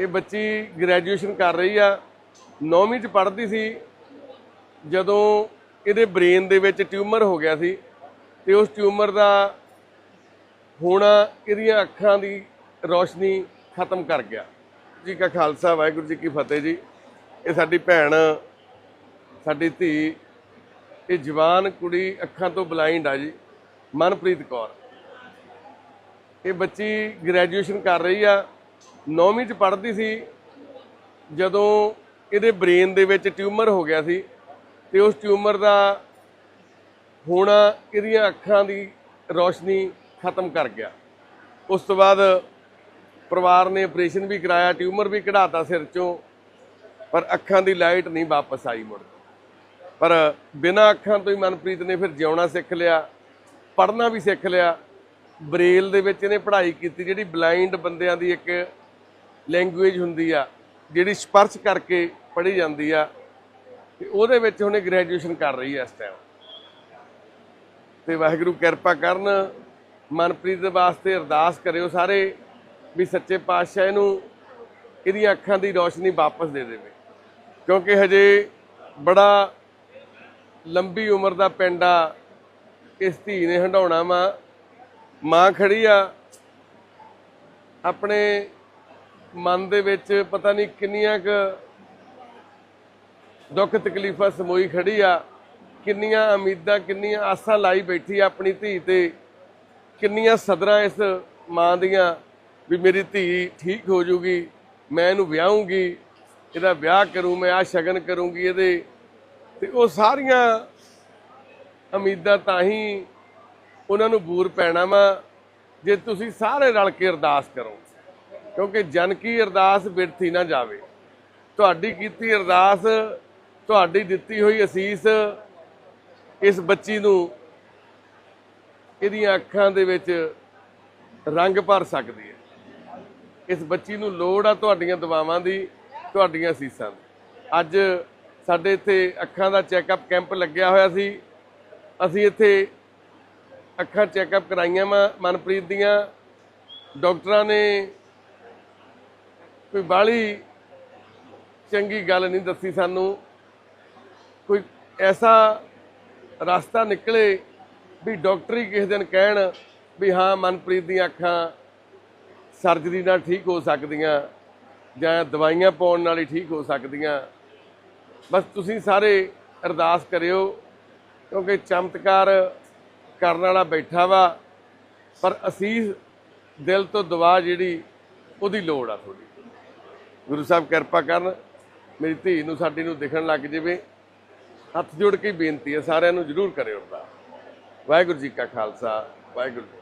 ਇਹ ਬੱਚੀ ਗ੍ਰੈਜੂਏਸ਼ਨ ਕਰ ਰਹੀ ਆ। 9ਵੀਂ ਚ ਪੜ੍ਹਦੀ ਸੀ। ਜਦੋਂ ਇਹਦੇ ਬ੍ਰੇਨ ਦੇ ਵਿੱਚ ਟਿਊਮਰ ਹੋ ਗਿਆ ਸੀ ਤੇ ਉਸ ਟਿਊਮਰ ਦਾ ਹੋਣਾ ਇਹਦੀਆਂ ਅੱਖਾਂ ਦੀ ਰੋਸ਼ਨੀ ਖਤਮ ਕਰ ਗਿਆ। ਜੀ ਕਾ ਖਾਲਸਾ, ਵਾਹਿਗੁਰੂ ਜੀ ਕੀ ਫਤਿਹ ਜੀ। ਇਹ ਸਾਡੀ ਭੈਣ, ਸਾਡੀ ਧੀ, ਇਹ ਜਵਾਨ ਕੁੜੀ ਅੱਖਾਂ ਤੋਂ ਬਲਾਈਂਡ ਆ ਜੀ, ਮਨਪ੍ਰੀਤ ਕੌਰ। ਇਹ ਬੱਚੀ ਗ੍ਰੈਜੂਏਸ਼ਨ ਕਰ ਰਹੀ ਆ। 9ਵੀਂ ਚ ਪੜ੍ਹਦੀ ਸੀ, ਜਦੋਂ ਇਹਦੇ ਬ੍ਰੇਨ ਦੇ ਵਿੱਚ ਟਿਊਮਰ ਹੋ ਗਿਆ ਸੀ ਤੇ ਉਸ ਟਿਊਮਰ ਦਾ ਹੋਣਾ ਇਹਦੀਆਂ ਅੱਖਾਂ ਦੀ ਰੋਸ਼ਨੀ ਖਤਮ ਕਰ ਗਿਆ। ਉਸ ਤੋਂ ਬਾਅਦ ਪਰਿਵਾਰ ਨੇ ਆਪਰੇਸ਼ਨ ਵੀ ਕਰਾਇਆ ਟਿਊਮਰ ਵੀ ਕਢਾਤਾ ਸਿਰ ਚੋਂ, ਪਰ ਅੱਖਾਂ ਦੀ ਲਾਈਟ ਨਹੀਂ ਵਾਪਸ ਆਈ ਮੁੜ ਪਰ ਬਿਨਾਂ ਅੱਖਾਂ ਤੋਂ ਹੀ ਮਨਪ੍ਰੀਤ ਨੇ ਫਿਰ ਜਿਉਣਾ ਸਿੱਖ ਲਿਆ, ਪੜ੍ਹਨਾ ਵੀ ਸਿੱਖ ਲਿਆ। ਬਰੇਲ ਦੇ ਵਿੱਚ ਇਹਨੇ ਪੜ੍ਹਾਈ ਕੀਤੀ, ਜਿਹੜੀ ਬਲਾਈਂਡ ਬੰਦਿਆਂ ਦੀ ਇੱਕ ਲੈਂਗੁਏਜ ਹੁੰਦੀ ਆ, ਜਿਹੜੀ ਸਪਰਸ਼ ਕਰਕੇ ਪੜ੍ਹੀ ਜਾਂਦੀ ਆ, ਤੇ ਉਹਦੇ ਵਿੱਚ ਉਹਨੇ ਗ੍ਰੈਜੂਏਸ਼ਨ ਕਰ ਰਹੀ ਹੈ ਇਸ ਟਾਈਮ ਤੇ ਵਾਹਿਗੁਰੂ ਕਿਰਪਾ ਕਰਨ, ਮਨਪ੍ਰੀਤ ਦੇ ਵਾਸਤੇ ਅਰਦਾਸ ਕਰਿਓ ਸਾਰੇ, ਵੀ ਸੱਚੇ ਪਾਤਸ਼ਾਹ ਇਹਨੂੰ ਇਹਦੀਆਂ ਅੱਖਾਂ ਦੀ ਰੋਸ਼ਨੀ ਵਾਪਸ ਦੇ ਦੇਵੇ। ਕਿਉਂਕਿ ਹਜੇ ਬੜਾ ਲੰਬੀ ਉਮਰ ਦਾ ਪਿੰਡ ਆ, ਇਸ ਧੀ ਨੇ ਹੰਡਾਉਣਾ ਵਾ। ਮਾਂ ਖੜੀ ਆ, ਆਪਣੇ ਮਨ ਦੇ ਵਿੱਚ ਪਤਾ ਨਹੀਂ ਕਿੰਨੀਆਂ ਕੁ ਦੁੱਖ ਤਕਲੀਫਾਂ ਸਮੋਈ ਖੜੀ ਆ, ਕਿੰਨੀਆਂ ਉਮੀਦਾਂ, ਕਿੰਨੀਆਂ ਆਸਾਂ ਲਾਈ ਬੈਠੀ ਆ ਆਪਣੀ ਧੀ ਤੇ, ਕਿੰਨੀਆਂ ਸਦਰਾਂ ਇਸ ਮਾਂ ਦੀਆਂ ਵੀ ਮੇਰੀ ਧੀ ਠੀਕ ਹੋ ਜੂਗੀ, ਮੈਂ ਇਹਨੂੰ ਵਿਆਹੂੰਗੀ, ਇਹਦਾ ਵਿਆਹ ਕਰੂੰ, ਮੈਂ ਆ ਸ਼ਗਨ ਕਰੂੰਗੀ ਇਹਦੇ, ਤੇ ਉਹ ਸਾਰੀਆਂ ਉਮੀਦਾਂ ਤਾਂ ਹੀ ਉਹਨਾਂ ਨੂੰ ਬੂਰ ਪੈਣਾ ਵਾ, ਜੇ ਤੁਸੀਂ ਸਾਰੇ ਰਲ ਕੇ ਅਰਦਾਸ ਕਰੋ। ਕਿਉਂਕਿ ਜਨ ਕੀ ਅਰਦਾਸ ਬਿਰਥੀ ਨਾ ਜਾਵੇ। ਤੁਹਾਡੀ ਕੀਤੀ ਅਰਦਾਸ, ਤੁਹਾਡੀ ਦਿੱਤੀ ਹੋਈ ਅਸੀਸ ਇਸ ਬੱਚੀ ਨੂੰ ਇਹਦੀਆਂ ਅੱਖਾਂ ਦੇ ਵਿੱਚ ਰੰਗ ਭਰ ਸਕਦੀ ਹੈ। ਇਸ ਬੱਚੀ ਨੂੰ ਲੋੜ ਆ ਤੁਹਾਡੀਆਂ ਦੁਆਵਾਂ ਦੀ, ਤੁਹਾਡੀਆਂ ਅਸੀਸਾਂ ਦੀ। ਅੱਜ ਸਾਡੇ ਇੱਥੇ ਅੱਖਾਂ ਦਾ ਚੈੱਕਅਪ ਕੈਂਪ ਲੱਗਿਆ ਹੋਇਆ ਸੀ। ਅਸੀਂ ਇੱਥੇ ਅੱਖਾਂ ਚੈੱਕਅਪ ਕਰਾਈਆਂ ਵਾ ਮਨਪ੍ਰੀਤ ਦੀਆਂ। ਡਾਕਟਰਾਂ ਨੇ ਕੋਈ ਬਾਹਲੀ ਚੰਗੀ ਗੱਲ ਨਹੀਂ ਦੱਸੀ ਸਾਨੂੰ। ਕੋਈ ਐਸਾ ਰਸਤਾ ਨਿਕਲੇ ਵੀ ਡਾਕਟਰ ਹੀ ਕਿਸੇ ਦਿਨ ਕਹਿਣ ਵੀ ਹਾਂ, ਮਨਪ੍ਰੀਤ ਦੀਆਂ ਅੱਖਾਂ ਸਰਜਰੀ ਨਾਲ ਠੀਕ ਹੋ ਸਕਦੀਆਂ ਜਾਂ ਦਵਾਈਆਂ ਪਾਉਣ ਨਾਲ ਹੀ ਠੀਕ ਹੋ ਸਕਦੀਆਂ। ਬਸ ਤੁਸੀਂ ਸਾਰੇ ਅਰਦਾਸ ਕਰਿਓ, ਕਿਉਂਕਿ ਚਮਤਕਾਰ ਕਰਨ ਵਾਲਾ ਬੈਠਾ ਵਾ, ਪਰ ਅਸੀਸ ਦਿਲ ਤੋਂ ਦੁਆ ਜਿਹੜੀ, ਉਹਦੀ ਲੋੜ ਆ ਥੋੜੀ ਗੁਰੂ ਸਾਹਿਬ ਕਿਰਪਾ ਕਰਨ, ਮੇਰੀ ਧੀ ਨੂੰ, ਸਾਡੀ ਨੂੰ ਦਿਖਣ ਲੱਗ ਜਾਵੇ। ਹੱਥ ਜੋੜ ਕੇ ਬੇਨਤੀ ਹੈ, ਸਾਰਿਆਂ ਨੂੰ ਜਰੂਰ ਕਰਿਓ ਅਰਦਾਸ। ਵਾਹਿਗੁਰੂ ਜੀ ਕਾ ਖਾਲਸਾ, ਵਾਹਿਗੁਰੂ ਜੀ